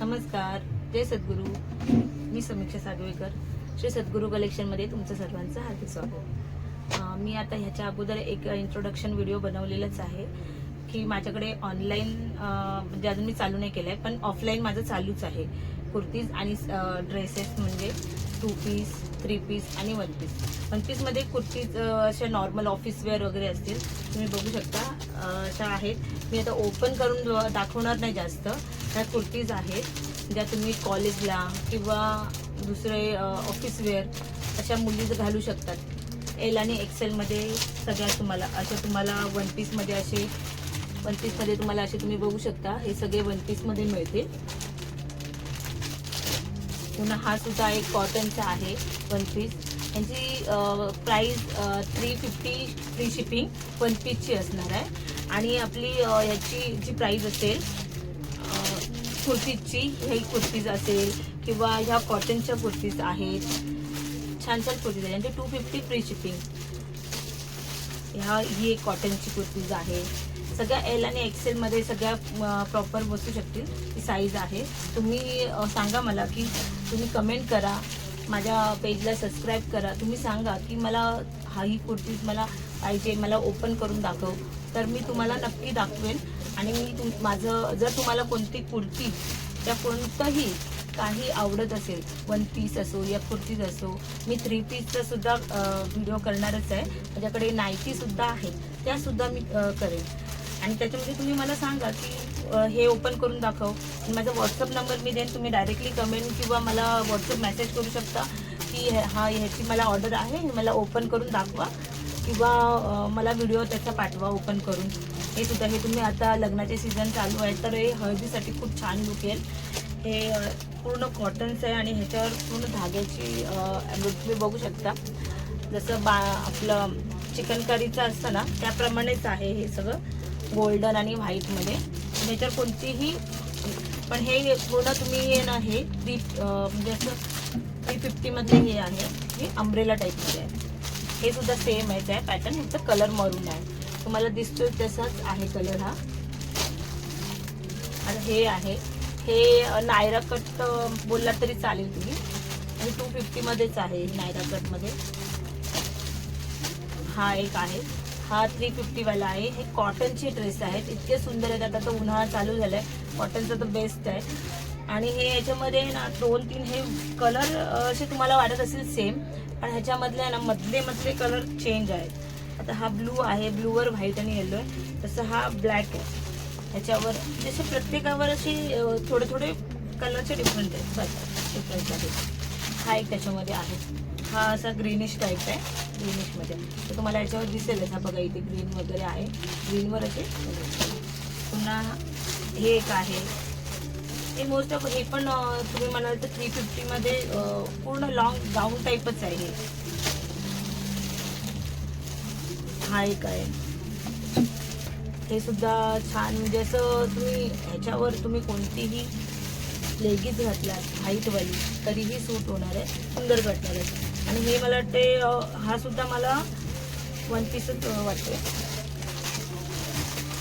नमस्कार जय सद्गुरू. मी समीक्षा सागवेकर श्री सद्गुरू कलेक्शनमध्ये तुमचं सर्वांचं हार्दिक स्वागत. मी आता ह्याच्या अगोदर एक इंट्रोडक्शन व्हिडिओ बनवलेलाच आहे की माझ्याकडे ऑनलाईन म्हणजे अजून मी चालू नाही केलं आहे पण ऑफलाईन माझं चालूच आहे. कुर्तीज आणि ड्रेसेस म्हणजे टू पीस थ्री पीस आणि वन पीस वन पीसमध्ये कुर्तीज अशा नॉर्मल ऑफिस वेअर वगैरे असतील तुम्ही बघू शकता. अशा आहेत. मी आता ओपन करून दाखवणार नाही जास्त. ह्या कुर्तीज आहेत. ज्या तुम्ही कॉलेजला किंवा दुसरे ऑफिस वेअर अशा मुली घालू शकतात. एल आणि एक्सेलमध्ये सगळ्या तुम्हाला अशा तुम्हाला वन पीसमध्ये असे वन पीसमध्ये तुम्हाला असे तुम्ही बघू शकता. हे सगळे वन पीसमध्ये मिळतील. पुन्हा हा सुद्धा एक कॉटनचा आहे वन पीस यांची price three fifty free shipping one पीसची असणार आहे. आणि आपली याची जी प्राईस असेल कुर्तीजची ही कुर्तीज असेल किंवा ह्या कॉटनच्या कुर्तीज आहेत छान छान कुर्तीज आहेत. म्हणजे टू फिफ्टी फ्री शिपिंग ह्या ही एक कॉटनची कुर्तीज आहे. सगळ्या एल आणि एक्सेलमध्ये सगळ्या प्रॉपर बसू शकतील. ती साईज आहे. तुम्ही सांगा मला की तुम्ही कमेंट करा. माझ्या पेजला सबस्क्राईब करा. तुम्ही सांगा की मला हा ही कुर्तीज मला पाहिजे मला ओपन करून दाखव. तर मी तुम्हाला नक्की दाखवेन. आणि मी तुम माझं जर तुम्हाला कोणती कुर्ती त्या कोणतंही काही आवडत असेल वन पीस असो या कुर्तीज असो मी थ्री पीसचा सुद्धा व्हिडिओ करणारच आहे. माझ्याकडे नायटीसुद्धा आहेत त्यासुद्धा मी करेन. आणि त्याच्यामध्ये तुम्ही मला सांगा की हे ओपन करून दाखव. माझा व्हॉट्सअप नंबर मी देईन. तुम्ही डायरेक्टली कमेंट किंवा मला व्हॉट्सअप मेसेज करू शकता. की हा ह्याची मला ऑर्डर आहे हे मला ओपन करून दाखवा किंवा मला व्हिडिओ त्याचा पाठवा ओपन करून. हे सुद्धा हे तुम्ही आता लग्नाचे सीझन चालू आहे तर हे हळदीसाठी खूप छान लुक येईल. हे पूर्ण कॉटन्स आहे आणि ह्याच्यावर पूर्ण धाग्याची तुम्ही बघू शकता. जसं बा आपलं चिकन करीचं असतं ना त्याप्रमाणेच आहे हे सगळं गोल्डन आणि व्हाईटमध्ये ह्याच्यावर कोणतीही पण हे पूर्ण तुम्ही ना हे थ्री म्हणजे असं थ्री फिफ्टीमधले हे आहे हे अम्ब्रेला टाईपमध्ये आहे. हे सुद्धा सेम आहे आहे पॅटर्न ह्याचा कलर मरून आहे. तुम्हाला दिसतोय तसाच आहे कलर हा. आणि हे आहे. हे नायरा कट बोललात बोलला तरी चालेल तुम्ही. आणि टू फिफ्टीमध्येच आहे नायरा कटमध्ये हा एक आहे. हा थ्री फिफ्टीवाला आहे. हे कॉटनचे ड्रेस आहेत. इतके सुंदर आहेत. आता तर उन्हाळा चालू झालाय. कॉटनचा तर बेस्ट आहे. आणि हे याच्यामध्ये ना दोन तीन हे कलर असे तुम्हाला वाटत असेल सेम पण ह्याच्यामधले ना मधले मधले कलर चेंज आहेत. आता हा ब्लू आहे ब्लूवर व्हाईट आणि येलो आहे. तसं हा ब्लॅक आहे. ह्याच्यावर म्हणजे जसे प्रत्येकावर असे थोडे थोडे कलरचे डिफरंट आहेत. बस डिफरंट आहे. हा एक त्याच्यामध्ये आहे. हा असा ग्रीनिश टाईप आहे. ग्रीनिशमध्ये तर तुम्हाला याच्यावर दिसेलच. हा बघा इथे ग्रीन वगैरे आहे. ग्रीनवर असे. पुन्हा हे एक आहे. हे मोस्ट ऑफ हे पण तुम्ही म्हणाल तर थ्री फिफ्टीमध्ये पूर्ण लॉंग गाऊन टाईपच आहे हे. हा एक आहे. हे सुद्धा छान म्हणजे असं तुम्ही ह्याच्यावर तुम्ही कोणतीही लेगीज घातलात व्हाईटवाली तरीही सूट होणार आहे सुंदर वाटणार आहे. आणि हे मला वाटते हा सुद्धा मला वन पीसच वाटतोय.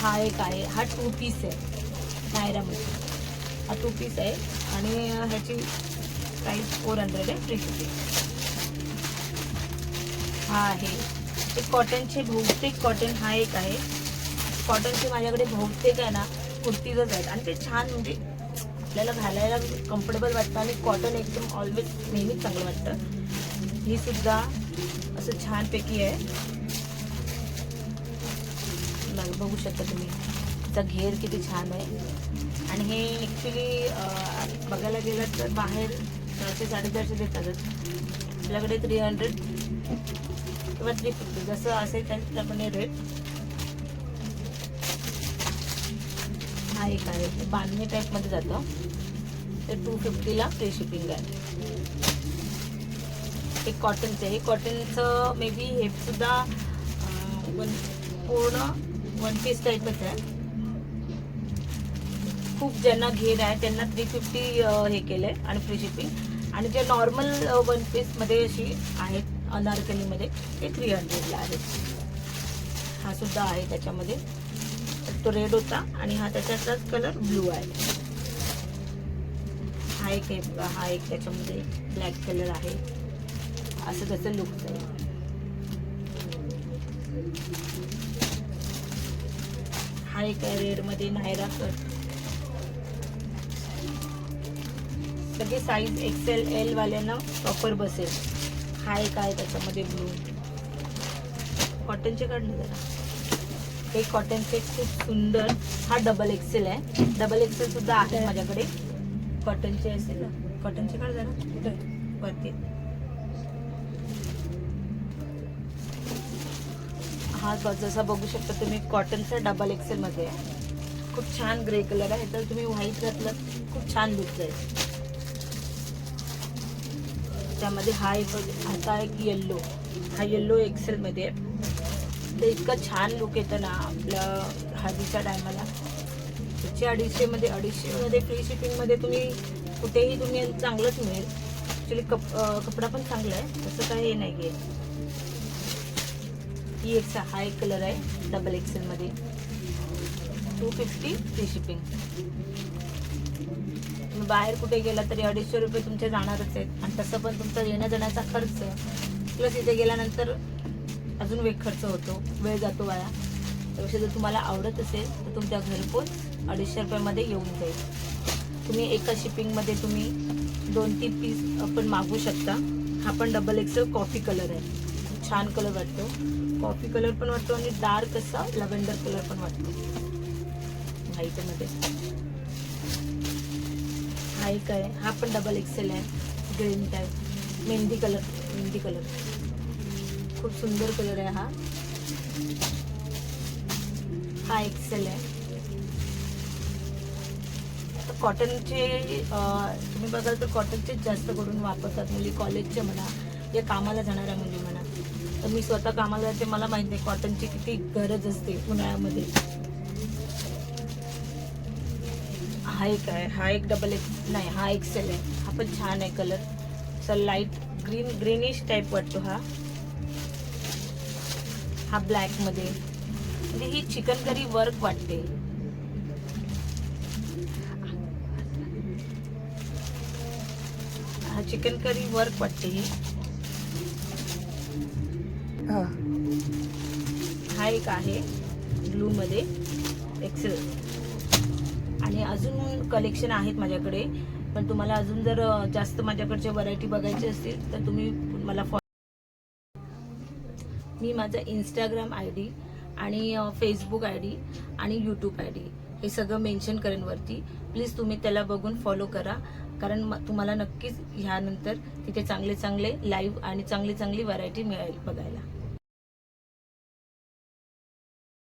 हा एक आहे हा टू पीस आहे नायरामध्ये हा टू पीस आहे. आणि ह्याची प्राईस फोर हंड्रेड आहे फ्री शिपिंग हा आहे. ते कॉटनचे बहुतेक कॉटन हा एक आहे. कॉटनचे माझ्याकडे बहुतेक आहे ना कुर्तीजच आहेत. आणि ते छान म्हणजे आपल्याला घालायला म्हणजे कम्फर्टेबल वाटतं आणि कॉटन एकदम ऑलवेज नेहमीच चांगलं वाटतं. ही सुद्धा असं छानपैकी आहे. बघू शकता तुम्ही. त्याचा घेर किती छान आहे. आणि हे ॲक्च्युली बघायला गेलं तर बाहेर चारशे साडेचारशे देतातच आपल्याकडे थ्री हंड्रेड किंवा थ्री फिफ्टी जसं असेल त्यांच्याप्रमाणे रेट हा एक आहे. ते बांधणी टाईपमध्ये जातं. ते टू फिफ्टीला फ्री शिपिंग आहे. हे कॉटनचं हे कॉटनचं मे बी हे सुद्धा वन पूर्ण वन पीस टाईपच आहे. खूप ज्यांना घेर आहे त्यांना थ्री फिफ्टी हे केलं आहे आणि फ्री शिपिंग आणि जे नॉर्मल वन पीसमध्ये अशी आहेत अनारकलीमध्ये ते थ्री हंड्रेडला आहेत. हा सुद्धा आहे त्याच्यामध्ये. तो रेड होता आणि हा त्याच्यातलाच कलर ब्लू आहे. हा एक आहे बघा हा एक त्याच्यामध्ये ब्लॅक कलर आहे. असं त्याचं लुक आहे. हा एक आहे रेडमध्ये नायरा कट सगळे साईज एक्सेल एल वाल्यांना प्रॉपर बसेल. हा एक आहे त्याच्यामध्ये ब्लू कॉटनचे काढले जरा. हे कॉटनचे खूप सुंदर. हा डबल एक्सेल आहे. डबल एक्सेल सुद्धा आहे माझ्याकडे. कॉटनचे असेल ना. कॉटनचे काढ जरा. वरती. हा जसा बघू शकता तुम्ही कॉटनचा डबल एक्सेल मध्ये आहे. खूप छान ग्रे कलर आहे. तर तुम्ही व्हाईट घातलं खूप छान लुक जाईल. त्यामध्ये हा एक आता एक येल्लो हा येल्लो एक्सेलमध्ये आहे. ते इतका छान लुक येतं ना आपल्या हळदीच्या टायमाला त्याचे अडीचशेमध्ये अडीचशेमध्ये फ्री शिपिंगमध्ये तुम्ही कुठेही तुम्ही चांगलंच मिळेल. ॲक्च्युली कप कपडा पण चांगला आहे तसं काही हे नाही आहे. ही एक हा एक कलर आहे डबल एक्सेलमध्ये टू फिफ्टी फ्री शिपिंग तुम्ही बाहेर कुठे गेला तरी अडीचशे रुपये तुमचे जाणारच आहेत. आणि तसं पण तुमचा येण्या जाण्याचा खर्च प्लस इथे गेल्यानंतर अजून वेग खर्च होतो. वेळ जातो वाया त्यापेक्षा जर तुम्हाला आवडत असेल तर तुमच्या घरपोच अडीचशे रुपयामध्ये येऊन जाईल. तुम्ही एका शिपिंगमध्ये तुम्ही दोन तीन पीस आपण मागू शकता. हा पण डबल एक्सेल कॉफी कलर आहे. छान कलर वाटतो. कॉफी कलर पण वाटतो आणि डार्क असा लव्हेंडर कलर पण वाटतो. व्हाईटमध्ये हा एक आहे हा पण डबल एक्सेल आहे. Green type mehndi colour mehndi colour खूप सुंदर कलर आहे हा. हा एक्सेल आहे. तर कॉटनचे तुम्ही बघाल तर कॉटनचेच जास्त करून वापरतात मुली कॉलेजचे म्हणा या कामाला जाणाऱ्या मुली म्हणा. तर मी स्वतः कामाला जाते मला माहिती आहे कॉटनची किती गरज असते उन्हाळ्यामध्ये. हा एक आहे हा एक डबल एक नाही हा एक्सेल आहे. हा पण छान आहे कलर असा लाइट ग्रीन ग्रीनिश टाईप वाटतो हा. हा ब्लॅकमध्ये. म्हणजे ही चिकन करी वर्क वाटते. हा चिकन करी वर्क वाटते ही. हा. एक आहे ब्लू मध्ये. एक्सेल आणि अजून कलेक्शन आहेत माझ्याकडे. पण तुम्हाला अजून जर जास्त माझ्याकडच्या व्हरायटी बघायची असतील तर तुम्ही मला फॉलो मी माझा इंस्टाग्राम आय डी आणि फेसबुक आय डी आणि यूट्यूब आय डी हे सगळं मेन्शन करेन वरती. प्लीज तुम्ही त्याला बघून फॉलो करा. कारण म- तुम्हाला नक्कीच ह्यानंतर तिथे चांगले चांगले लाईव्ह आणि चांगली चांगली व्हरायटी मिळेल बघायला.